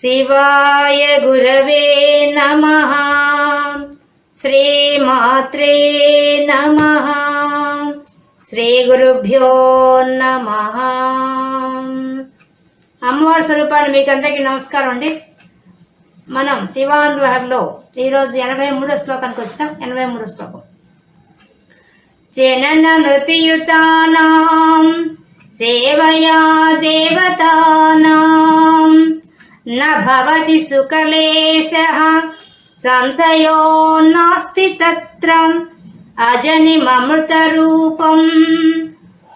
శివాయ గురవే నమ. శ్రీమాత్రే నమ. శ్రీ గురుభ్యో నమ. అమ్మవారి స్వరూపాన్ని మీకు అందరికీ నమస్కారం అండి. మనం శివాన్లహర్లో ఈరోజు ఎనభై మూడో శ్లోకానికి వచ్చాం. ఎనభై మూడో శ్లోకం. జనన మృతియుతానాం సేవయా దేవతానాం నవతి సుకలేశ సంశయో నాస్తి తత్ర అజనిమృతరూపం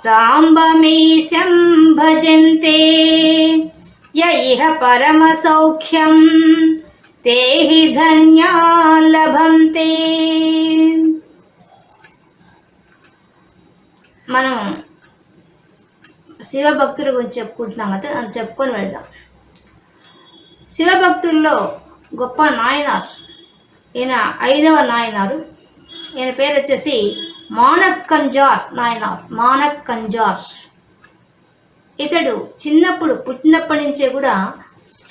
సాంబమీశం భజంతే యహ పరమసౌఖ్యం తే హి ధన్యా లభంతే మనం శివభక్తుల గురించి చెప్పుకుంటున్నాం కదా చెప్పుకొని వెళ్దాం. శివభక్తుల్లో గొప్ప నాయనార్. ఈయన ఐదవ నాయనారు. ఈయన పేరు వచ్చేసి మానక్ కంజార్ నాయనార్ మానక్ కంజార్ ఇతడు చిన్నప్పుడు పుట్టినప్పటి నుంచే కూడా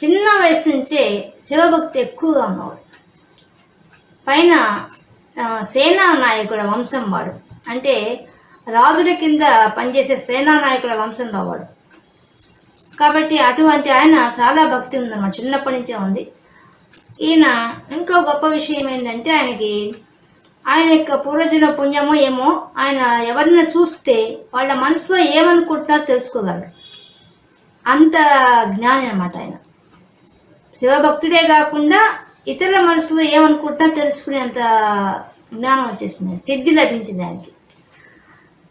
చిన్న వయసు నుంచే శివభక్తి ఎక్కువగా ఉన్నవాడు. పైన సేనా నాయకుల వంశం వాడు. అంటే రాజుల కింద పనిచేసే సేనా నాయకుల వంశంలో వాడు. కాబట్టి అటువంటి ఆయన చాలా భక్తి ఉందన్నమాట చిన్నప్పటి నుంచే ఉంది. ఈయన ఇంకో గొప్ప విషయం ఏంటంటే ఆయనకి ఆయన యొక్క పూర్వజన పుణ్యమో ఏమో ఆయన ఎవరినైనా చూస్తే వాళ్ళ మనసులో ఏమనుకుంటున్నారో తెలుసుకోగలరు. అంత జ్ఞాని అనమాట ఆయన. శివభక్తుడే కాకుండా ఇతరుల మనసులో ఏమనుకుంటున్నా తెలుసుకునేంత జ్ఞానం వచ్చేసింది. సిద్ధి లభించింది ఆయనకి.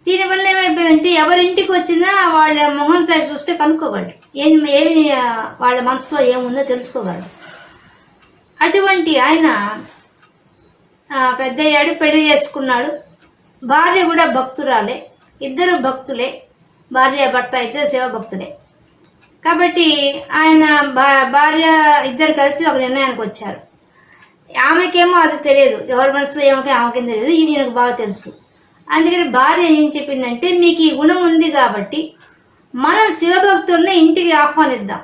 దీనివల్ల ఏమైపోయిందంటే ఎవరింటికి వచ్చినా వాళ్ళ మొహం సైడ్ చూస్తే కనుక్కోగలరు ఏం ఏమి వాళ్ళ మనసులో ఏముందో తెలుసుకోగలరు అటువంటి ఆయన పెద్ద పెద్దయ్యాడు పెళ్ళి చేసుకున్నాడు. భార్య కూడా భక్తురాలే. ఇద్దరు భక్తులే. భార్య భర్త ఇద్దరు శివభక్తులే కాబట్టి ఆయన భా- భార్య ఇద్దరు కలిసి ఒక నిర్ణయానికి వచ్చారు. ఆమెకేమో అది తెలియదు. ఎవరి మనసులో ఏమో ఆమెకేం తెలియదు. ఈయనకు బాగా తెలుసు. అందుకని భార్య ఏం చెప్పిందంటే మీకు ఈ గుణం ఉంది కాబట్టి మనం శివభక్తుల్ని ఇంటికి ఆహ్వానిద్దాం.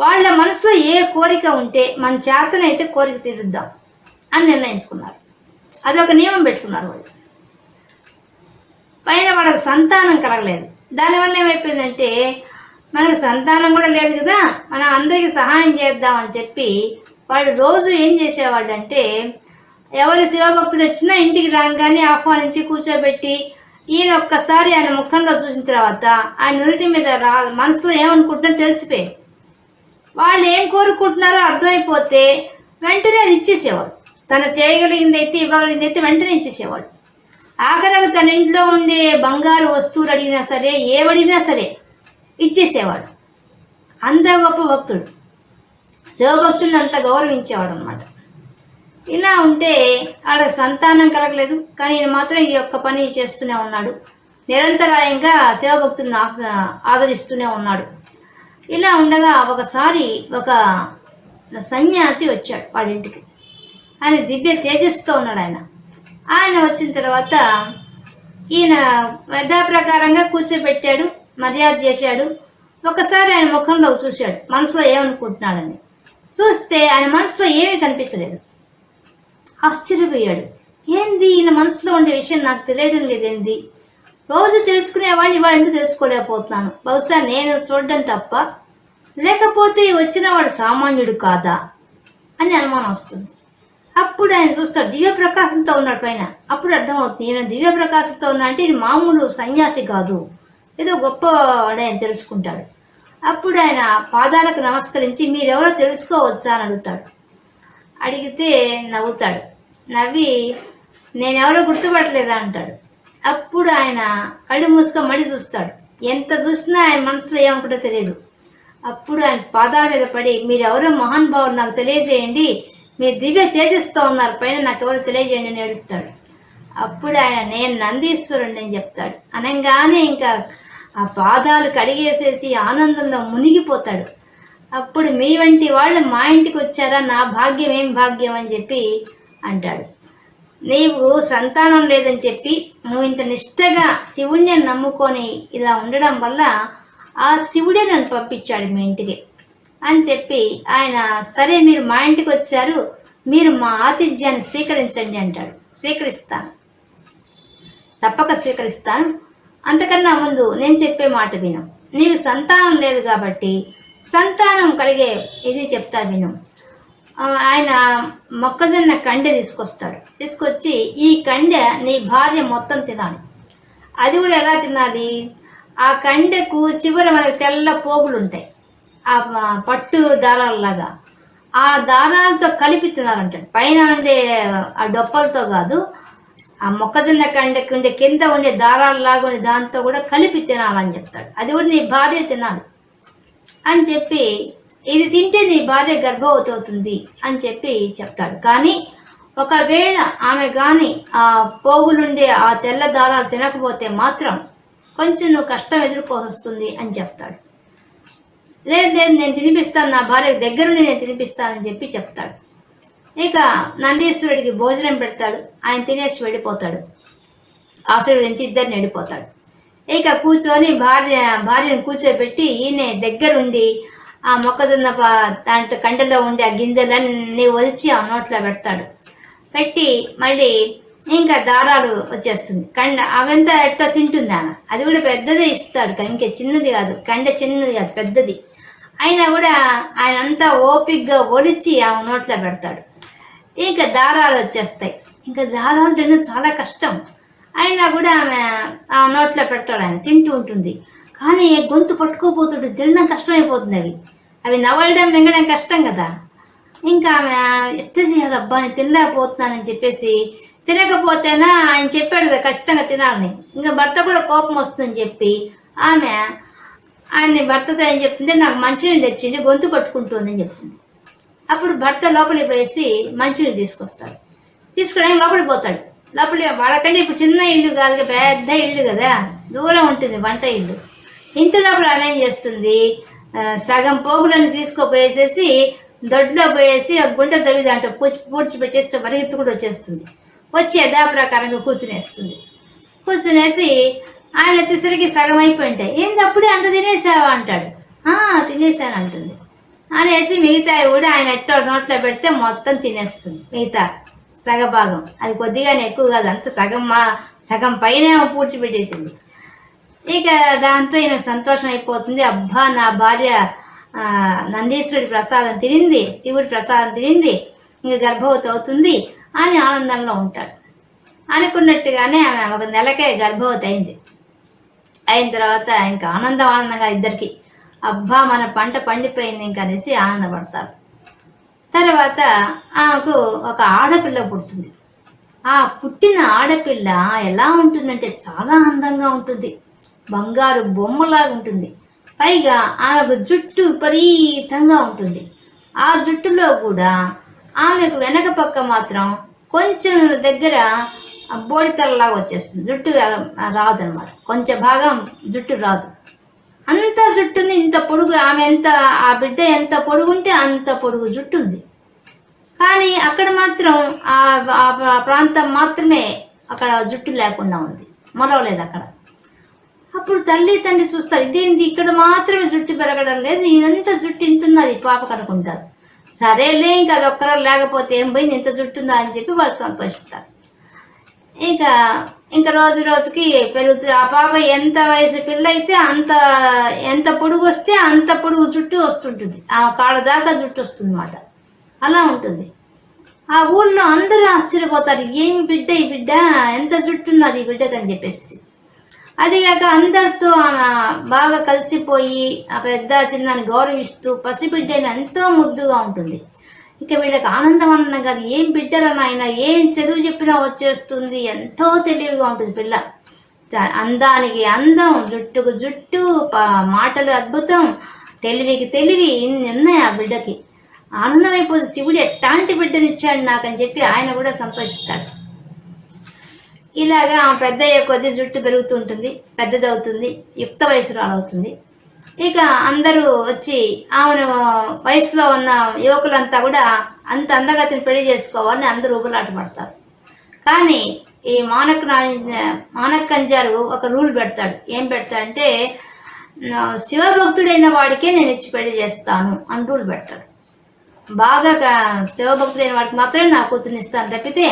వాళ్ళ మనసులో ఏ కోరిక ఉంటే మన చేతనైతే కోరిక తీరుద్దాం అని నిర్ణయించుకున్నారు. అదొక నియమం పెట్టుకున్నారు వాళ్ళు. పైన వాళ్ళకు సంతానం కలగలేదు. దానివల్ల ఏమైపోయిందంటే మనకు సంతానం కూడా లేదు కదా మనం అందరికీ సహాయం చేద్దామని చెప్పి వాళ్ళు రోజు ఏం చేసేవాళ్ళు అంటే ఎవరు శివభక్తుడు వచ్చినా ఇంటికి రాగానే ఆహ్వానించి కూర్చోబెట్టి ఈయన ఒక్కసారి ఆయన ముఖంలో చూసిన తర్వాత ఆయన నురిటి మీద రా మనసులో ఏమనుకుంటున్నారో తెలిసిపోయి వాళ్ళు ఏం కోరుకుంటున్నారో అర్థమైపోతే వెంటనే అది ఇచ్చేసేవాడు. తను చేయగలిగింది అయితే ఇవ్వగలిగింది అయితే వెంటనే ఇచ్చేసేవాడు. ఆఖరికి తన ఇంట్లో ఉండే బంగారు వస్తువులు అడిగినా సరే ఏవడిగినా సరే ఇచ్చేసేవాడు. అంత గొప్ప భక్తుడు. శివభక్తుల్ని అంత గౌరవించేవాడు అనమాట ఇలా ఉంటే వాళ్ళకి సంతానం కలగలేదు. కానీ ఈయన మాత్రం ఈ యొక్క పని చేస్తూనే ఉన్నాడు. నిరంతరాయంగా శివభక్తుల్ని ఆదరిస్తూనే ఉన్నాడు. ఇలా ఉండగా ఒకసారి ఒక సన్యాసి వచ్చాడు వాడింటికి. ఆయన దివ్య తేజస్తో ఉన్నాడు ఆయన. ఆయన వచ్చిన తర్వాత ఈయన యథా ప్రకారంగా కూర్చోబెట్టాడు మర్యాద చేశాడు. ఒకసారి ఆయన ముఖంలో చూశాడు. మనసులో ఏమనుకుంటున్నాడని. చూస్తే ఆయన మనసులో ఏమీ కనిపించలేదు. ఆశ్చర్యపోయాడు. ఏంది? ఈయన మనసులో ఉండే విషయం నాకు తెలియడం లేదేంది? రోజు తెలుసుకునేవాడిని ఇవాళ ఎందుకు తెలుసుకోలేకపోతున్నాను? బహుశా నేను చూడడం తప్ప. లేకపోతే వచ్చిన వాడు సామాన్యుడు కాదా? అని అనుమానం వస్తుంది. అప్పుడు ఆయన చూస్తాడు దివ్య ప్రకాశంతో ఉన్నాడు పైన. అప్పుడు అర్థమవుతుంది ఈయన దివ్య ప్రకాశంతో ఉన్నా అంటే ఇది మామూలు సన్యాసి కాదు. ఏదో గొప్ప ఆయన తెలుసుకుంటాడు. అప్పుడు ఆయన పాదాలకు నమస్కరించి మీరెవరో తెలుసుకోవచ్చా? అని అడుగుతాడు. అడిగితే నవ్వుతాడు. నవ్వి నేనెవరో గుర్తుపట్టలేదా అంటాడు. అప్పుడు ఆయన కళ్ళు మూసుకొని మడి చూస్తాడు. ఎంత చూసినా ఆయన మనసులో ఏమనుకుంటో తెలియదు. అప్పుడు ఆయన పాదాల మీద పడి మీరెవరో మహాన్ భావులు నాకు తెలియజేయండి. మీరు దివ్య తేజస్తో ఉన్నారు. పైన నాకు ఎవరు తెలియజేయండి అని ఏడుస్తాడు. అప్పుడు ఆయన నేను నందీశ్వరుణ్ణి అని చెప్తాడు. అనగానే ఇంకా ఆ పాదాలు కడిగేసేసి ఆనందంలో మునిగిపోతాడు. అప్పుడు మీ వంటి వాళ్ళు మా ఇంటికి వచ్చారా? నా భాగ్యం ఏం భాగ్యం అని చెప్పి అంటాడు. నీవు సంతానం లేదని చెప్పి నువ్వు ఇంత నిష్టగా శివుణ్ణి నమ్ముకొని ఇలా ఉండడం వల్ల ఆ శివుడే నన్ను పంపించాడు మీ ఇంటికి అని చెప్పి ఆయన సరే మీరు మా ఇంటికి వచ్చారు మీరు మా ఆతిథ్యాన్ని స్వీకరించండి అంటాడు. స్వీకరిస్తాను. తప్పక స్వీకరిస్తాను. అంతకన్నా ముందు నేను చెప్పే మాట విను. నీకు సంతానం లేదు కాబట్టి సంతానం కలిగే ఇది చెప్తా విను. ఆయన మొక్కజొన్న కండె తీసుకొస్తాడు. తీసుకొచ్చి ఈ కండె నీ భార్య మొత్తం తినాలి. అది కూడా ఎలా తినాలి? ఆ కండెకు చివర మనకు తెల్ల పోగులు ఉంటాయి ఆ పట్టు దారాలలాగా. ఆ దారాలతో కలిపి తినాలంటాడు. పైన ఉండే ఆ డొప్పలతో కాదు ఆ మొక్కజొన్న కండెకు ఉండే కింద ఉండే దారాలలాగా ఉండే దాంతో కూడా కలిపి తినాలని చెప్తాడు. అది కూడా నీ భార్య తినాలి. అని చెప్పి ఇది తింటే నీ భార్య గర్భవతి అవుతుంది అని చెప్పి చెప్తాడు. కానీ ఒకవేళ ఆమె కానీ ఆ పోగులుండే ఆ తెల్ల దారాలు తినకపోతే మాత్రం కొంచెం నువ్వు కష్టం ఎదుర్కోవస్తుంది అని చెప్తాడు. లేదు లేదు నేను తినిపిస్తాను నా భార్య దగ్గరుండి నేను తినిపిస్తానని చెప్పి చెప్తాడు. ఇక నందీశ్వరుడికి భోజనం పెడతాడు. ఆయన తినేసి వెళ్ళిపోతాడు. ఆశీర్వదించి ఇద్దరిని వెళ్ళిపోతాడు. ఇక కూర్చొని భార్య భార్యను కూర్చోబెట్టి ఈయన దగ్గరుండి ఆ మొక్కజొన్న దాంట్లో కండలో ఉండే ఆ గింజలన్నీ ఒలిచి ఆ నోట్లో పెడతాడు. పెట్టి మళ్ళీ ఇంకా దారాలు వచ్చేస్తుంది. కండ అవంతా ఎట్టో తింటుంది ఆమె. అది కూడా పెద్దదే ఇస్తాడు. ఇంకా చిన్నది కాదు. కండ చిన్నది కాదు. పెద్దది. అయినా కూడా ఆయన అంతా ఓపిక్గా ఒలిచి ఆమె నోట్లో పెడతాడు. ఇంకా దారాలు వచ్చేస్తాయి. ఇంకా దారాలు తినడం చాలా కష్టం. అయినా కూడా ఆమె ఆ నోట్లో పెడతాడు ఆయన తింటూ ఉంటుంది. కానీ గొంతు పట్టుకోపోతుంటే తినడం కష్టమైపోతుంది అవి అవి నవలడం మింగడం కష్టం కదా. ఇంకా ఆమె ఎట్ట చేయాలబ్బా నేను తినలేకపోతున్నానని చెప్పేసి తినకపోతేనా ఆయన చెప్పాడు కదా ఖచ్చితంగా తినాలని. ఇంకా భర్త కూడా కోపం వస్తుందని చెప్పి ఆమె ఆయన్ని భర్తతో ఏం చెప్తుంది నాకు మంచినీళ్ళు తెచ్చింది గొంతు పట్టుకుంటుందని చెప్తుంది. అప్పుడు భర్త లోపలికి పోయేసి మంచినీళ్ళు తీసుకొస్తాడు. తీసుకురానికి లోపలికి పోతాడు. లోపల వాళ్ళకంటే ఇప్పుడు చిన్న ఇల్లు కాదు పెద్ద ఇల్లు కదా దూరం ఉంటుంది వంట ఇల్లు. ఇంత లోపల ఆమె ఏం చేస్తుంది? సగం పోగులను తీసుకుపోయేసేసి దొడ్లో పోయేసి ఒక గుంట తవ్వి దాంట్లో పూడ్చి పూడ్చి పెట్టేస్తే కూడా వచ్చేస్తుంది. వచ్చి యథాప్రకారంగా కూర్చునేస్తుంది. కూర్చునేసి ఆయన వచ్చేసరికి సగం అయిపోయి ఉంటాయి ఏంది అప్పుడే అంత తినేసావా అంటాడు. తినేసాను అంటుంది. అనేసి మిగతా కూడా ఆయన ఎట్టో నోట్లో పెడితే మొత్తం తినేస్తుంది. మిగతా సగభాగం. అది కొద్దిగానే ఎక్కువ కాదు అంత సగం మా సగం పైన పూడ్చిపెట్టేసింది. ఇక దాంతో ఈయన సంతోషం అయిపోతుంది. అబ్బా నా భార్య నందీశ్వరుడి ప్రసాదం తినింది శివుడి ప్రసాదం తినింది ఇంక గర్భవతి అవుతుంది అని ఆనందంలో ఉంటాడు. అనుకున్నట్టుగానే ఆమె ఒక నెలకే గర్భవతి అయింది. అయిన తర్వాత ఇంకా ఆనందం ఆనందంగా ఇద్దరికి. అబ్బా మన పంట పండిపోయింది ఇంకా అనేసి ఆనందపడతారు. తర్వాత ఆమెకు ఒక ఆడపిల్ల పుడుతుంది. ఆ పుట్టిన ఆడపిల్ల ఎలా ఉంటుందంటే చాలా అందంగా ఉంటుంది. బంగారు బొమ్మలాగా ఉంటుంది. పైగా ఆమెకు జుట్టు విపరీతంగా ఉంటుంది. ఆ జుట్టులో కూడా ఆమెకు వెనక పక్క మాత్రం కొంచెం దగ్గర బోడితలలాగా వచ్చేస్తుంది. జుట్టు రాదనమాట. కొంచెం భాగం జుట్టు రాదు. అంత జుట్టుంది ఇంత పొడుగు ఆమె ఎంత ఆ బిడ్డ ఎంత పొడుగుంటే అంత పొడుగు జుట్టు ఉంది కానీ అక్కడ మాత్రం ఆ ప్రాంతం మాత్రమే అక్కడ జుట్టు లేకుండా ఉంది. మొలవలేదు అక్కడ. అప్పుడు తల్లి తండ్రి చూస్తారు ఇదేంది? ఇక్కడ మాత్రమే జుట్టు పెరగడం లేదు ఇదంతా జుట్టు ఇంతున్నది పాప అనుకుంటారు సరేలే ఇంకా అది ఒక్కరో లేకపోతే ఏం పోయింది ఇంత జుట్టు ఉందా అని చెప్పి వాళ్ళు సంతోషిస్తారు. ఇక ఇంకా రోజు రోజుకి పెరుగుతుంది ఆ పాప ఎంత వయసు పిల్ల అయితే అంత ఎంత పొడుగు వస్తే అంత పొడుగు జుట్టు వస్తుంటుంది. ఆ కాళ్ళ దాకా జుట్టు వస్తుంది అన్నమాట అలా ఉంటుంది. ఆ ఊళ్ళో అందరూ ఆశ్చర్యపోతారు. ఏమి బిడ్డ ఈ బిడ్డ? ఎంత జుట్టు ఉన్నది ఈ బిడ్డకు అని చెప్పేసి అదిగాక అందరితో ఆమె బాగా కలిసిపోయి ఆ పెద్ద చిన్నని గౌరవిస్తూ పసిబిడ్డని ఎంతో ముద్దుగా ఉంటుంది. ఇక వీళ్ళకి ఆనందం అన్న కాదు. ఏం బిడ్డరా నాయన? ఏం చదువు చెప్పినా వచ్చేస్తుంది? ఎంతో తెలివిగా ఉంటుంది పిల్ల. అందానికి అందం జుట్టుకు జుట్టు మాటలు అద్భుతం తెలివికి తెలివి ఇన్ని ఉన్నాయి ఆ బిడ్డకి. ఆనందమైపోతుంది శివుడు ఎట్లాంటి బిడ్డనిచ్చాడు నాకని చెప్పి ఆయన కూడా సంతోషిస్తాడు. ఇలాగా ఆమె పెద్ద అయ్యే కొద్ది జుట్టు పెరుగుతుంటుంది పెద్దదవుతుంది యుక్త వయసురాలవుతుంది. ఇక అందరూ వచ్చి ఆమెను వయసులో ఉన్న యువకులంతా కూడా అంత అందగతిని పెళ్ళి చేసుకోవాలని అందరూ ఊబలాట పడతారు. కానీ ఈ మానక్ మానక్ కంజారు ఒక రూల్ పెడతాడు. ఏం పెడతాడంటే శివభక్తుడైన వాడికే నేను ఇచ్చి పెళ్ళి చేస్తాను అని రూల్ పెడతాడు. బాగా శివభక్తుడైన వాడికి మాత్రమే నా కూతుర్ని ఇస్తాను తప్పితే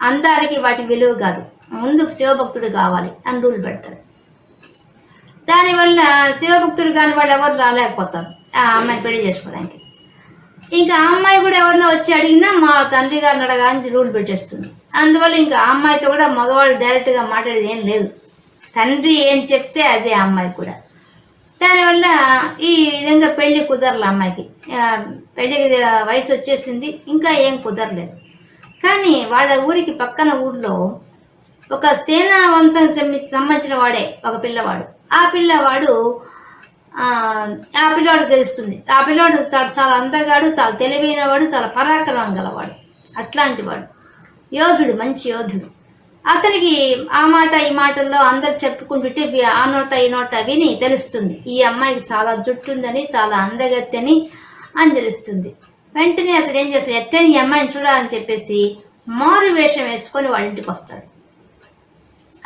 అందరికి వాటి విలువ కాదు. ముందు శివభక్తుడు కావాలి అని రూల్ పెడతాడు. దానివల్ల శివభక్తులు కాని వాళ్ళు ఎవరు రాలేకపోతారు. ఆ అమ్మాయిని పెళ్ళి చేసుకోవడానికి. ఇంకా ఆ అమ్మాయి కూడా ఎవరినో వచ్చి అడిగినా మా తండ్రి గారిని అడగాలని రూల్ పెట్టేస్తుంది. అందువల్ల ఇంకా ఆ అమ్మాయితో కూడా మగవాళ్ళు డైరెక్ట్గా మాట్లాడేది ఏం లేదు. తండ్రి ఏం చెప్తే అదే ఆ అమ్మాయి కూడా. దానివల్ల ఈ విధంగా పెళ్ళి కుదరలే అమ్మాయికి. ఆ, పెళ్ళికి వయసు వచ్చేసింది ఇంకా ఏం కుదరలేదు. కానీ వాళ్ళ ఊరికి పక్కన ఊర్లో ఒక సేనా వంశం సంబంధించిన వాడే ఒక పిల్లవాడు. ఆ పిల్లవాడు ఆ పిల్లోడు పిల్లవాడు తెలుస్తుంది. ఆ పిల్లవాడు చాలా చాలా అందగాడు చాలా తెలివైన వాడు చాలా పరాక్రమం గలవాడు. అట్లాంటి వాడు. యోధుడు మంచి యోధుడు. అతనికి ఆ మాట ఈ మాటల్లో అందరు చెప్పుకుంటుంటే ఆ నోట ఈ నోట విని తెలుస్తుంది. ఈ అమ్మాయికి చాలా జుట్టు ఉందని చాలా అందగత్తెని అని తెలుస్తుంది. వెంటనే అతడు ఏం చేస్తాడు? ఎట్టని ఈ అమ్మాయిని చూడాలని చెప్పేసి మారు వేషం వేసుకొని వాళ్ళ ఇంటికి వస్తాడు.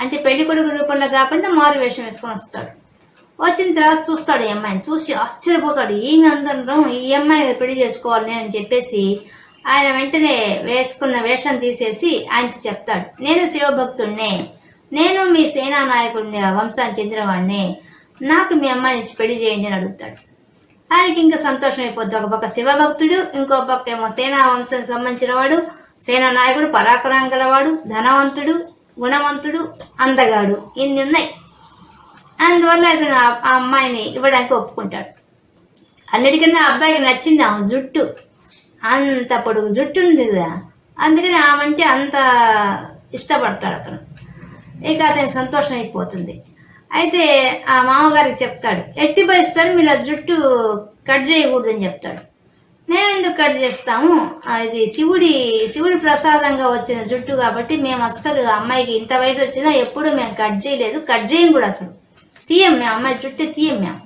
అంటే పెళ్ళి కొడుకు రూపంలో కాకుండా మారు వేషం వేసుకొని వస్తాడు. వచ్చిన తర్వాత చూస్తాడు ఈ అమ్మాయిని. చూసి ఆశ్చర్యపోతాడు. ఏమి అందరం ఈ అమ్మాయిని పెళ్ళి చేసుకోవాలి నేను అని చెప్పేసి ఆయన వెంటనే వేసుకున్న వేషం తీసేసి ఆయనతో చెప్తాడు. నేను శివభక్తుడినే నేను మీ సేనా నాయకుడిని వంశానికి చెందినవాడిని నాకు మీ అమ్మాయిని ఇచ్చి పెళ్ళి చేయండి అని అడుగుతాడు. ఆయనకి ఇంకా సంతోషం అయిపోద్ది. ఒక పక్క శివభక్తుడు ఇంకో పక్క ఏమో సేనా వంశానికి సంబంధించిన వాడు. సేనా నాయకుడు పరాక్రమం గలవాడు ధనవంతుడు. గుణవంతుడు అందగాడు ఇన్ని ఉన్నాయి అందువల్ల అతను ఆ అమ్మాయిని ఇవ్వడానికి ఒప్పుకుంటాడు. అన్నిటికన్నా ఆ అబ్బాయికి నచ్చింది ఆమె జుట్టు. అంత పొడుగు జుట్టు ఉంది కదా. అందుకని ఆమె అంటే అంత ఇష్టపడతాడు అతను. ఇక అతనికి సంతోషం అయిపోతుంది. అయితే ఆ మామగారికి చెప్తాడు ఎట్టి పరిస్థితులు మీరు ఆ జుట్టు కట్ చేయకూడదని చెప్తాడు. మేము ఎందుకు కట్ చేస్తాము? అది శివుడి శివుడి ప్రసాదంగా వచ్చిన జుట్టు కాబట్టి మేము అస్సలు అమ్మాయికి ఇంత వయసు వచ్చినా ఎప్పుడూ మేము కట్ చేయలేదు. కట్ చేయం కూడా అసలు. తీయం మేము అమ్మాయి జుట్టు తీయం మేము.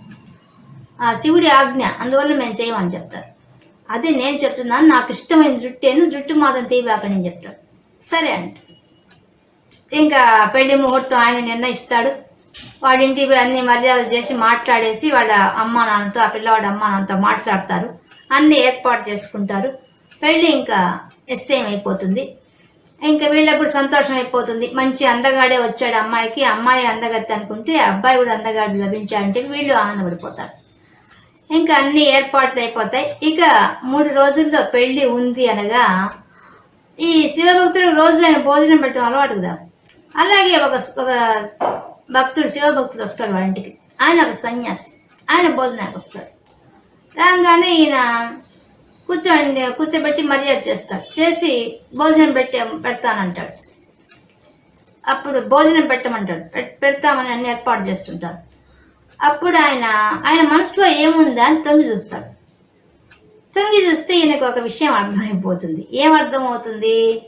ఆ శివుడి ఆజ్ఞ అందువల్ల మేము చేయమని చెప్తారు. అదే నేను చెప్తున్నాను నాకు ఇష్టమైన జుట్టేను జుట్టు మాత్రం తీయబాక నేను చెప్తాడు సరే అంట. ఇంకా పెళ్ళి ముహూర్తం ఆయన నిర్ణయిస్తాడు. వాడి ఇంటికి అన్ని మర్యాదలు చేసి మాట్లాడేసి వాళ్ళ అమ్మా నాన్నతో ఆ పిల్లవాడి అమ్మా నాన్నతో మాట్లాడతారు. అన్ని ఏర్పాటు చేసుకుంటారు. పెళ్ళి ఇంకా నిశ్చయం అయిపోతుంది. ఇంకా వీళ్ళప్పుడు సంతోషం అయిపోతుంది. మంచి అందగాడే వచ్చాడు అమ్మాయికి. అమ్మాయి అందగత్తి అనుకుంటే అబ్బాయి కూడా అందగాడు లభించాడని వీళ్ళు ఆనందపడిపోతారు. ఇంకా అన్ని ఏర్పాట్లు అయిపోతాయి. ఇక మూడు రోజుల్లో పెళ్ళి ఉంది అనగా ఈ శివభక్తుడు రోజు ఆయన భోజనం పెట్టడం అలవాటు కదా. అలాగే ఒక ఒక భక్తుడు శివభక్తుడు వస్తాడు వాళ్ళ ఇంటికి. ఆయన ఒక సన్యాసి. ఆయన భోజనానికి వస్తాడు. రాగానే ఈయన కూర్చోండి కూర్చోబెట్టి మర్యాద చేస్తాడు. చేసి భోజనం పెట్టే పెడతానంటాడు. అప్పుడు భోజనం పెట్టమంటాడు. పెడతామని అన్ని ఏర్పాటు చేస్తుంటారు అప్పుడు ఆయన ఆయన మనసులో ఏముందా అని తొంగి చూస్తాడు. తొంగి చూస్తే ఈయనకు ఒక విషయం అర్థమైపోతుంది. ఏం అర్థమవుతుంది?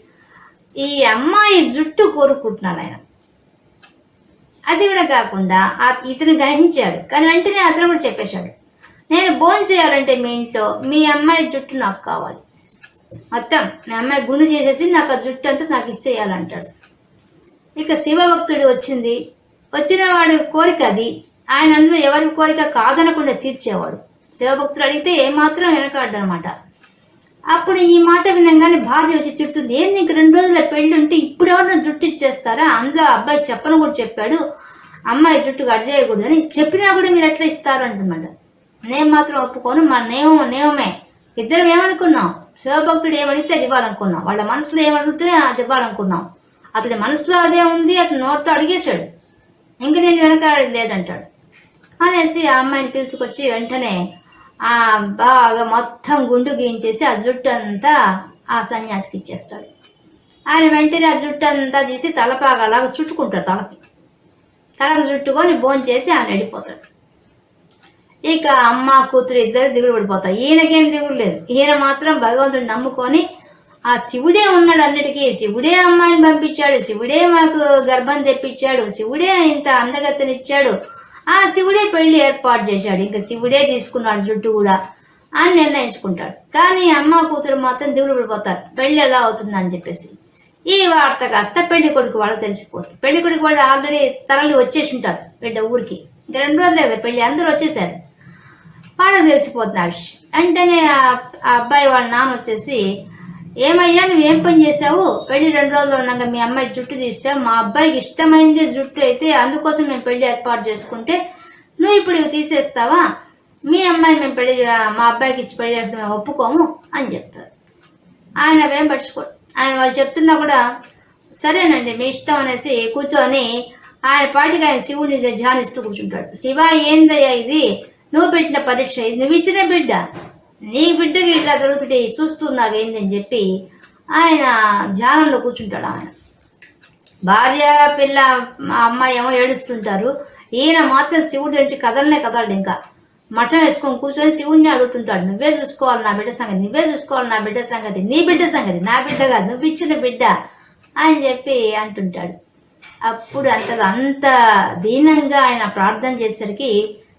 ఈ అమ్మాయి జుట్టు కోరుకుంటున్నాడు ఆయన. అది కూడా కాకుండా ఇతను గ్రహించాడు. కానీ వెంటనే అతను కూడా చెప్పేశాడు. నేను భోజనం చేయాలంటే మీ ఇంట్లో మీ అమ్మాయి జుట్టు నాకు కావాలి. మొత్తం మీ అమ్మాయి గుండు చేసేసి నాకు ఆ జుట్టు అంతా నాకు ఇచ్చేయాలంటాడు. ఇక శివభక్తుడు వచ్చింది. వచ్చిన వాడు కోరిక అది. ఆయన అందరూ ఎవరి కోరిక కాదనకుండా తీర్చేవాడు. శివభక్తుడు అడిగితే ఏమాత్రం వెనకాడనమాట. అప్పుడు ఈ మాట వినంగానే భార్య వచ్చి తిడుతుంది. ఏం నీకు రెండు రోజుల పెళ్ళి ఉంటే ఇప్పుడు ఎవరైనా జుట్టు ఇచ్చేస్తారా? అందులో అబ్బాయి చెప్పను కూడా చెప్పాడు. అమ్మాయి జుట్టు కట్ చేయకూడదని చెప్పినా కూడా మీరు ఎట్లా ఇస్తారు అంటున్నాడు. నేను మాత్రం ఒప్పుకోను మా నియమం నియమమే ఇద్దరం ఏమనుకున్నాం? శివభక్తుడు ఏమడిగితే అది ఇవ్వాలనుకున్నాం. వాళ్ళ మనసులో ఏమడిగితే అది ఇవ్వాలనుకున్నాం. అతని మనసులో అదే ఉంది అతను నోటితో అడిగేశాడు. ఇంక నేను వెనకాడి లేదంటాడు. అనేసి ఆ అమ్మాయిని పిలుచుకొచ్చి వెంటనే ఆ బాగా మొత్తం గుండు గీయించేసి ఆ జుట్టు అంతా ఆ సన్యాసికి ఇచ్చేస్తాడు. ఆయన వెంటనే ఆ జుట్టు అంతా తీసి తలపాగలాగా చుట్టుకుంటాడు తలకి. తలకు చుట్టుకొని భోంచేసి ఆయన వెళ్ళిపోతాడు. ఇక అమ్మ కూతురు ఇద్దరు దిగులు పడిపోతారు. ఈయనకేం దిగులు లేదు. ఈయన మాత్రం భగవంతుడిని నమ్ముకొని ఆ శివుడే ఉన్నాడు అన్నిటికీ. శివుడే అమ్మాయిని పంపించాడు. శివుడే మాకు గర్భం తెప్పించాడు. శివుడే ఇంత అందగత్తనిచ్చాడు. ఆ శివుడే పెళ్ళి ఏర్పాటు చేశాడు. ఇంకా శివుడే తీసుకున్నాడు జుట్టు కూడా అని నిర్ణయించుకుంటాడు. కానీ అమ్మ కూతురు మాత్రం దిగులు పడిపోతారు. పెళ్ళి ఎలా అవుతుంది అని చెప్పేసి. ఈ వార్త కాస్త పెళ్ళి కొడుకు వాళ్ళకి తెలిసిపోతుంది. పెళ్ళి కొడుకు వాళ్ళు ఆల్రెడీ తరలి వచ్చేసి ఉంటారు. బిడ్డ ఊరికి. ఇంకా రెండు రోజులే కదా పెళ్ళి అందరూ వచ్చేసారు. వాడికి తెలిసిపోతుంది ఆ విషయం వెంటనే ఆ ఆ అబ్బాయి వాళ్ళ నాన్న వచ్చేసి ఏమయ్యా నువ్వేం పని చేసావు వెళ్ళి రెండు రోజులు ఉన్నాక మీ అమ్మాయి జుట్టు తీసావు మా అబ్బాయికి ఇష్టమైంది జుట్టు అయితే అందుకోసం మేము పెళ్ళి ఏర్పాటు చేసుకుంటే నువ్వు ఇప్పుడు ఇవి తీసేస్తావా? మీ అమ్మాయిని మేము పెళ్ళి మా అబ్బాయికి ఇచ్చి పెళ్ళి చేయడం మేము ఒప్పుకోము అని చెప్తారు. ఆయన అవేం పట్టించుకోడు. ఆయన వాళ్ళు చెప్తున్నా కూడా సరేనండి మీ ఇష్టం అనేసి కూర్చొని ఆయన పాటికి ఆయన శివుని ధ్యానిస్తూ కూర్చుంటాడు. శివ ఏందయ్యా ఇది? నువ్వు పెట్టిన పరీక్ష నువ్వు ఇచ్చిన బిడ్డ. నీ బిడ్డకి ఇలా జరుగుతుంటే చూస్తున్నావు ఏందని చెప్పి ఆయన ధ్యానంలో కూర్చుంటాడు ఆయన. భార్య పిల్ల మా అమ్మాయి ఏమో ఏడుస్తుంటారు. ఈయన మాత్రం శివుడి నుంచి కదలనే కదలడు ఇంకా. మఠం వేసుకొని కూర్చొని శివుడిని అడుగుతుంటాడు. నువ్వే చూసుకోవాలి నా బిడ్డ సంగతి నువ్వే చూసుకోవాలి నా బిడ్డ సంగతి నీ బిడ్డ సంగతి నా బిడ్డ కాదు నువ్వు ఇచ్చిన బిడ్డ అని చెప్పి అంటుంటాడు. అప్పుడు అంత అంత దీనంగా ఆయన ప్రార్థన చేసరికి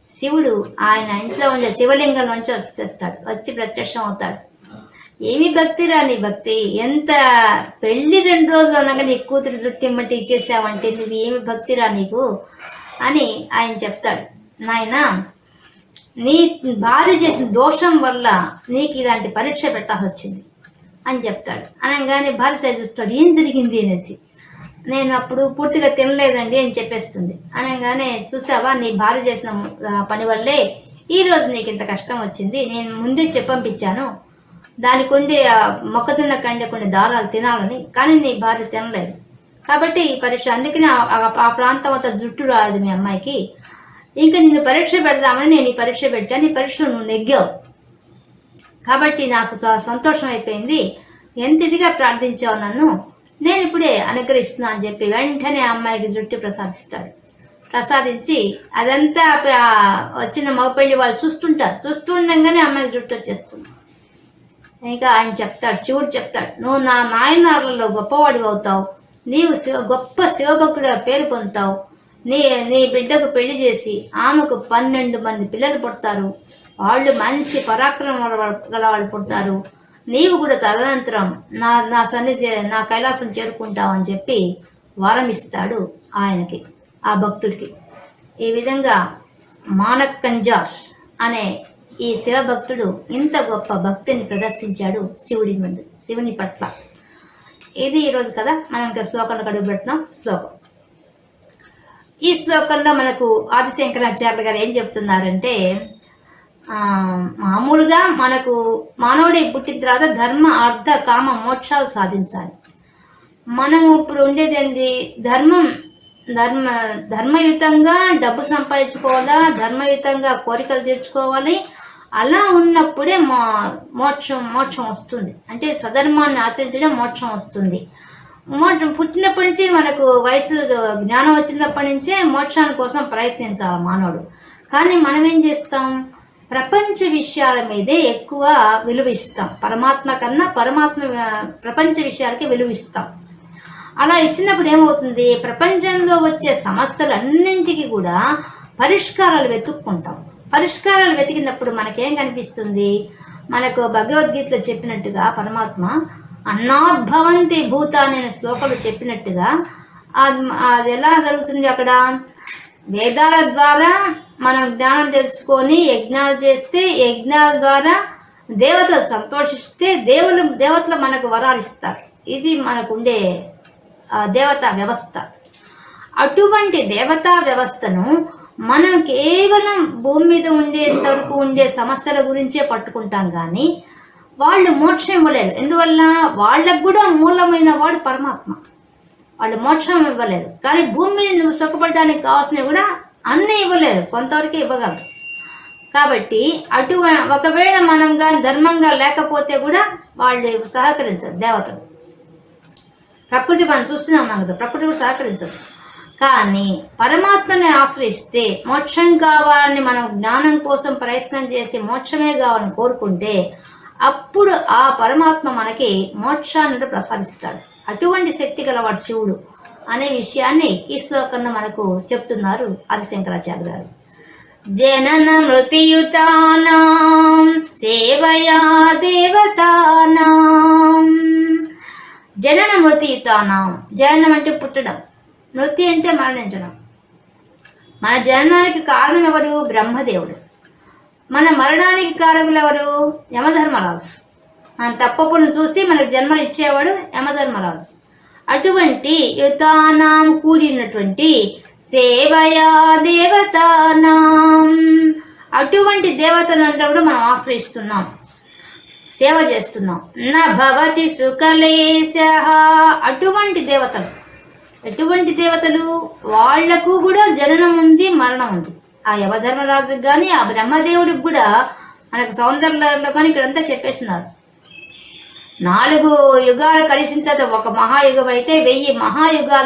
శివుడు ఆయన ఇంట్లో ఉండే శివలింగం నుంచి వచ్చేస్తాడు వచ్చి ప్రత్యక్షం అవుతాడు. ఏమి భక్తిరా నీ భక్తి. ఎంత పెళ్ళి రెండు రోజులు అనగా నీ కూతురు చుట్టిమ్మటి ఇచ్చేసావంటే నువ్వు ఏమి భక్తిరా నీకు అని ఆయన చెప్తాడు. నాయనా నీ భార్య చేసిన దోషం వల్ల నీకు ఇలాంటి పరీక్ష పెట్టాల్సి వచ్చింది అని చెప్తాడు. అనగానే భార్య సైడ్ చూస్తాడు ఏం జరిగింది అనేసి. నేను అప్పుడు పూర్తిగా తినలేదండి అని చెప్పేస్తుంది. అనగానే చూసావా నీ భార్య చేసిన పని వల్లే ఈ రోజు నీకు ఇంత కష్టం వచ్చింది. నేను ముందే చెప్పంపించాను దానికి ఉండే మొక్కజొన్న కండే కొన్ని దారాలు తినాలని కానీ నీ భార్య తినలేదు. కాబట్టి ఈ పరీక్ష అందుకనే ఆ- ఆ ప్రాంతం అంతా జుట్టు రాదు మీ అమ్మాయికి. ఇంకా నిన్ను పరీక్ష పెడదామని నేను ఈ పరీక్ష పెట్టాను. ఈ పరీక్షలో నువ్వు నెగ్గావు. కాబట్టి నాకు చాలా సంతోషం అయిపోయింది. ఎంత ఇదిగా ప్రార్థించావు నన్ను? నేను ఇప్పుడే అనుగ్రహిస్తున్నా అని చెప్పి వెంటనే అమ్మాయికి జుట్టు ప్రసాదిస్తాడు. ప్రసాదించి అదంతా వచ్చిన మగపెళ్ళి వాళ్ళు చూస్తుంటారు. చూస్తుండగానే అమ్మాయికి జుట్టు వచ్చేస్తుంది. ఇంకా ఆయన చెప్తాడు శివుడు చెప్తాడు నువ్వు నా నాయనార్లలో గొప్పవాడి అవుతావు. నీవు శివ గొప్ప శివభక్తుడిగా పేరు పొందుతావు. నీ నీ బిడ్డకు పెళ్ళి చేసి ఆమెకు పన్నెండు మంది పిల్లలు పుడతారు. వాళ్ళు మంచి పరాక్రమం గల వాళ్ళు పుడతారు. నీవు కూడా తదనంతరం నా నా సన్నిధి నా కైలాసం చేరుకుంటావు అని చెప్పి వరం ఇస్తాడు ఆయనకి ఆ భక్తుడికి. ఈ విధంగా మానక్ కంజార్ అనే ఈ శివభక్తుడు ఇంత గొప్ప భక్తిని ప్రదర్శించాడు శివుడి ముందు శివుని పట్ల. ఇది ఈరోజు కదా మనం ఇంకా శ్లోకంలో అడుగు పెడుతున్నాం శ్లోకం. ఈ శ్లోకంలో మనకు ఆదిశంకరాచార్య గారు ఏం చెప్తున్నారంటే మామూలుగా మనకు మానవుడి పుట్టిన తర్వాత ధర్మ అర్థ కామ మోక్షాలు సాధించాలి. మనం ఇప్పుడు ఉండేది ఏంది? ధర్మం. ధర్మ ధర్మయుతంగా డబ్బు సంపాదించుకోవాలా? ధర్మయుతంగా కోరికలు తీర్చుకోవాలి? అలా ఉన్నప్పుడే మో మోక్షం మోక్షం వస్తుంది. అంటే స్వధర్మాన్ని ఆచరించడం మోక్షం వస్తుంది. మోక్షం పుట్టినప్పటి నుంచి మనకు వయసు జ్ఞానం వచ్చినప్పటి నుంచే మోక్షాని కోసం ప్రయత్నించాలి మానవుడు. కానీ మనం ఏం చేస్తాం? ప్రపంచ విషయాల మీదే ఎక్కువ విలువిస్తాం పరమాత్మ కన్నా పరమాత్మ ప్రపంచ విషయాలకే విలువిస్తాం అలా ఇచ్చినప్పుడు ఏమవుతుంది? ప్రపంచంలో వచ్చే సమస్యలన్నింటికి కూడా పరిష్కారాలు వెతుక్కుంటాం. పరిష్కారాలు వెతికినప్పుడు మనకేం కనిపిస్తుంది? మనకు భగవద్గీతలో చెప్పినట్టుగా పరమాత్మ అన్నాద్భవంతి భూత అనే శ్లోకాలు చెప్పినట్టుగా అది అది ఎలా జరుగుతుంది అక్కడ? వేదాల ద్వారా మనం జ్ఞానం తెలుసుకొని యజ్ఞాలు చేస్తే యజ్ఞాల ద్వారా దేవతలు సంతోషిస్తే దేవులు దేవతలు మనకు వరాలు ఇస్తారు. ఇది మనకుండే దేవతా వ్యవస్థ. అటువంటి దేవతా వ్యవస్థను మనం కేవలం భూమి మీద ఉండేంత వరకు ఉండే సమస్యల గురించే పట్టుకుంటాం కానీ వాళ్ళు మోక్షం ఇవ్వలేరు ఎందువల్ల? వాళ్ళకు కూడా మూలమైన వాడు పరమాత్మ. వాళ్ళు మోక్షం ఇవ్వలేదు. కానీ భూమి మీద నువ్వు సుఖపడడానికి కావాల్సినవి కూడా అన్నీ ఇవ్వలేరు కొంతవరకే ఇవ్వగలరు. కాబట్టి అటు ఒకవేళ మనం కానీ ధర్మంగా లేకపోతే కూడా వాళ్ళు సహకరించరు దేవతలు. ప్రకృతి మనం చూస్తూనే ఉన్నాం కదా ప్రకృతి కూడా సహకరించదు. కానీ పరమాత్మని ఆశ్రయిస్తే మోక్షం కావాలని మనం జ్ఞానం కోసం ప్రయత్నం చేసి మోక్షమే కావాలని కోరుకుంటే అప్పుడు ఆ పరమాత్మ మనకి మోక్షాన్ని ప్రసాదిస్తాడు. అటువంటి శక్తి గలవాడు శివుడు. అనే విషయాన్ని ఈ శ్లోకంలో మనకు చెప్తున్నారు ఆదిశంకరాచార్య గారు. జనన మృతియుతానాం సేవయా దేవతానాం. జనన మృతియుతానాం. జననం అంటే పుట్టడం. మృతి అంటే మరణించడం. మన జననానికి కారణం ఎవరు? బ్రహ్మదేవుడు. మన మరణానికి కారకులు ఎవరు? యమధర్మరాజు. మన తప్పపులను చూసి మనకు జన్మనిచ్చేవాడు యమధర్మరాజు. అటువంటి యుతానాం కూడినటువంటి సేవయా దేవతానాం. అటువంటి దేవతలంతా కూడా మనం ఆశ్రయిస్తున్నాం. సేవ చేస్తున్నాం. నా భవతి సుఖలేశ అటువంటి దేవతలు. ఎటువంటి దేవతలు? వాళ్ళకు కూడా జననం ఉంది మరణం ఉంది. ఆ యవధర్మరాజుకి కానీ ఆ బ్రహ్మదేవుడికి కూడా మనకు సౌందర్యంలో కానీ ఇక్కడంతా చెప్పేస్తున్నారు. నాలుగు యుగాలు కలిసిన తర్వాత ఒక మహాయుగం అయితే వెయ్యి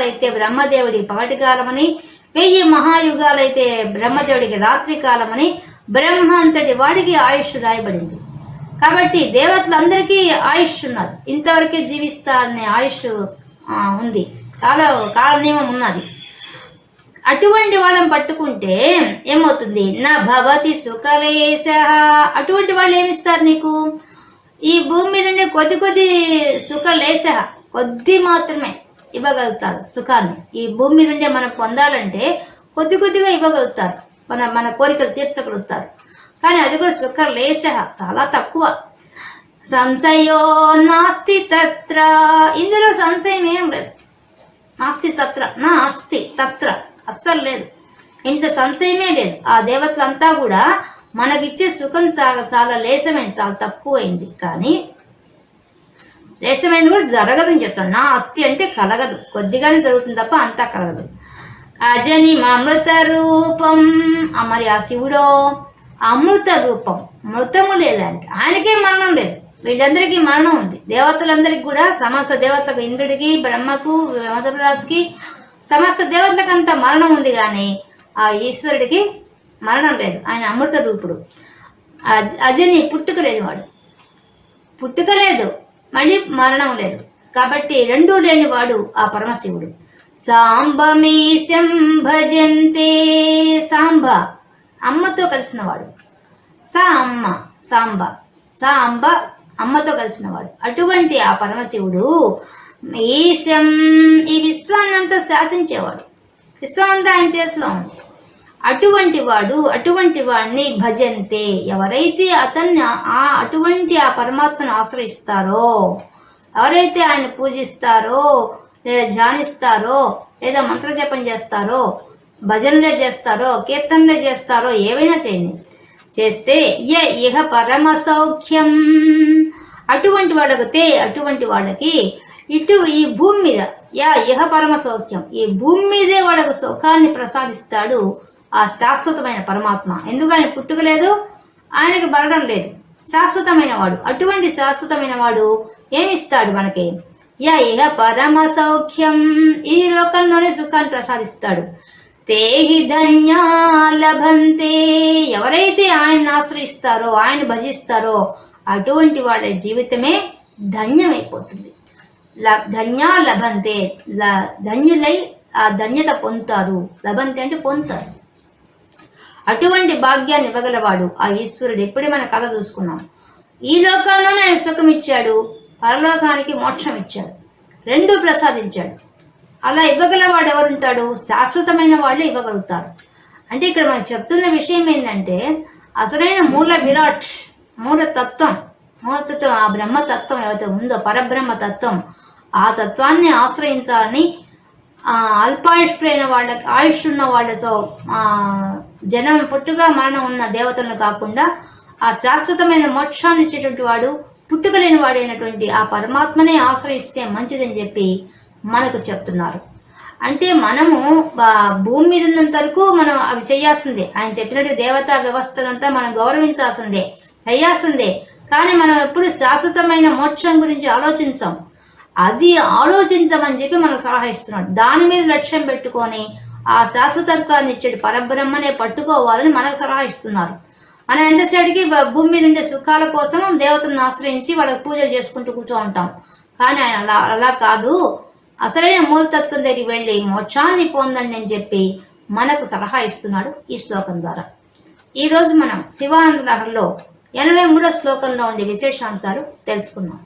అయితే బ్రహ్మదేవుడికి పగటి కాలమని వెయ్యి మహాయుగాలైతే బ్రహ్మదేవుడికి రాత్రి కాలమని బ్రహ్మ అంతటి వాడికి ఆయుష్ రాయబడింది. కాబట్టి దేవతలందరికీ ఆయుష్ ఉన్నారు ఇంతవరకే జీవిస్తారనే ఆయుష్ ఉంది. కాల కాల నియమం ఉన్నది. అటువంటి వాళ్ళని పట్టుకుంటే ఏమవుతుంది? నా భవతి సుఖలేశ అటువంటి వాళ్ళు ఏమిస్తారు నీకు? ఈ భూమి మీద కొద్ది కొద్ది సుఖ సుఖలేశ కొద్ది మాత్రమే ఇవ్వగలుగుతారు సుఖాన్ని. ఈ భూమి మీద ఉండే మనం పొందాలంటే కొద్ది కొద్దిగా ఇవ్వగలుగుతారు. మన మన కోరికలు తీర్చగలుగుతారు. కానీ అది కూడా సుఖలేశ చాలా తక్కువ. సంశయో నాస్తి తత్ర. ఇందులో సంశయం ఏం లేదు. నాస్తి తత్ర. నా అస్తి తత్ర. అస్సలు లేదు. ఇంత సంశయమే లేదు. ఆ దేవతలంతా కూడా మనకిచ్చే సుఖం చాలా చాలా లేసమైంది చాలా తక్కువైంది. కానీ లేసమైంది కూడా జరగదు అని చెప్తాను నా అస్థి అంటే కలగదు. కొద్దిగానే జరుగుతుంది తప్ప అంతా కలగదు. అజని అమృత రూపం. మరి ఆ శివుడో అమృత రూపం. మృతము లేదానికి ఆయనకే. మరణం లేదు. వీళ్ళందరికీ మరణం ఉంది. దేవతలందరికీ కూడా సమస్త దేవతలకు ఇంద్రుడికి బ్రహ్మకు మధురాజుకి సమస్త దేవతలకు అంత మరణం ఉంది. కానీ ఆ ఈశ్వరుడికి మరణం లేదు. ఆయన అమృత రూపుడు. అజని పుట్టుక లేని వాడు. పుట్టుక లేదు మళ్ళీ మరణం లేదు. కాబట్టి రెండూ లేనివాడు ఆ పరమశివుడు. సాంబమీశం భజంతే. సాంబ అమ్మతో కలిసినవాడు సా అమ్మ సాంబ. సా అంబ అమ్మతో కలిసినవాడు అటువంటి ఆ పరమశివుడు ఈశం ఈ విశ్వాన్ని అంతా శాసించేవాడు. విశ్వాన్నంతా ఆయన చేతిలో ఉంది. అటువంటి వాడు అటువంటి వాడిని భజంతే. ఎవరైతే అతన్ని ఆ అటువంటి ఆ పరమాత్మను ఆశ్రయిస్తారో ఎవరైతే ఆయన పూజిస్తారో లేదా ధ్యానిస్తారో లేదా మంత్రజపం చేస్తారో భజనలే చేస్తారో కీర్తనలే చేస్తారో ఏవైనా చేయండి. చేస్తే య ఇహ పరమ సౌఖ్యం అటువంటి వాళ్ళకితే అటువంటి వాళ్ళకి ఇటు ఈ భూమి మీద యా ఇహ పరమ సౌఖ్యం ఈ భూమి మీదే వాళ్ళకు సుఖాన్ని ప్రసాదిస్తాడు. ఆ శాశ్వతమైన పరమాత్మ. ఎందుకు ఆయన పుట్టుకలేదు ఆయనకి మరణం లేదు. శాశ్వతమైన వాడు. అటువంటి శాశ్వతమైన వాడు ఏమిస్తాడు మనకి? యా ఇహ పరమ సౌఖ్యం ఈ లోకంలోనే సుఖాన్ని ప్రసాదిస్తాడు. తేహి ధన్యా లభంతే. ఎవరైతే ఆయన్ని ఆశ్రయిస్తారో ఆయన భజిస్తారో అటువంటి వాళ్ళ జీవితమే ధన్యమైపోతుంది. ల- ధన్యా లభంతే. ల- ధన్యులై ఆ ధన్యత పొందుతారు. లభంతే అంటే పొందుతారు. అటువంటి భాగ్యాన్ని ఇవ్వగలవాడు. ఆ ఈశ్వరుడు ఎప్పుడే మన కథ చూసుకున్నాం. ఈ లోకంలోనే ఆయన సుఖం ఇచ్చాడు పరలోకానికి మోక్షం ఇచ్చాడు రెండు ప్రసాదించాడు. అలా ఇవ్వగలవాడు ఎవరుంటాడు? శాశ్వతమైన వాళ్ళు ఇవ్వగలుగుతారు. అంటే ఇక్కడ మనకు చెప్తున్న విషయం ఏంటంటే అసలైన మూల విరాట్ మూల తత్వం మూలతత్వం ఆ బ్రహ్మతత్వం ఏదైతే ఉందో పరబ్రహ్మ తత్వం ఆ తత్వాన్ని ఆశ్రయించాలని ఆ అల్పాయుష్పైన వాళ్ళకి ఆయుష్ ఉన్న వాళ్ళతో జనం పుట్టుగా మరణం ఉన్న దేవతలను కాకుండా ఆ శాశ్వతమైన మోక్షాన్ని ఇచ్చేటువంటి వాడు పుట్టుకలేని వాడైనటువంటి ఆ పరమాత్మనే ఆశ్రయిస్తే మంచిదని చెప్పి మనకు చెప్తున్నారు. అంటే మనము భూమి మీద ఉన్నంత వరకు మనం అవి చేయాల్సిందే. ఆయన చెప్పినట్టు దేవతా వ్యవస్థలంతా మనం గౌరవించాల్సిందే చేయాల్సిందే. కానీ మనం ఎప్పుడు శాశ్వతమైన మోక్షం గురించి ఆలోచించాం. అది ఆలోచించమని చెప్పి మనకు సలహా ఇస్తున్నాడు. దాని మీద లక్ష్యం పెట్టుకొని ఆ శాశ్వతత్వాన్ని ఇచ్చేటి పరబ్రహ్మనే పట్టుకోవాలని మనకు సలహా ఇస్తున్నారు. మనం ఎంతసేపటికి భూమి మీద ఉండే సుఖాల కోసం దేవతలను ఆశ్రయించి వాళ్ళకి పూజలు చేసుకుంటూ కూర్చో ఉంటాం కానీ ఆయన అలా అలా కాదు. అసలైన మూలతత్వం దగ్గరికి వెళ్ళి మోక్షాన్ని పొందండి అని చెప్పి మనకు సలహా ఇస్తున్నాడు ఈ శ్లోకం ద్వారా. ఈరోజు మనం శివానంద లహరిలో ఎనభై మూడో శ్లోకంలో ఉండే విశేషాంశాలు తెలుసుకున్నాం.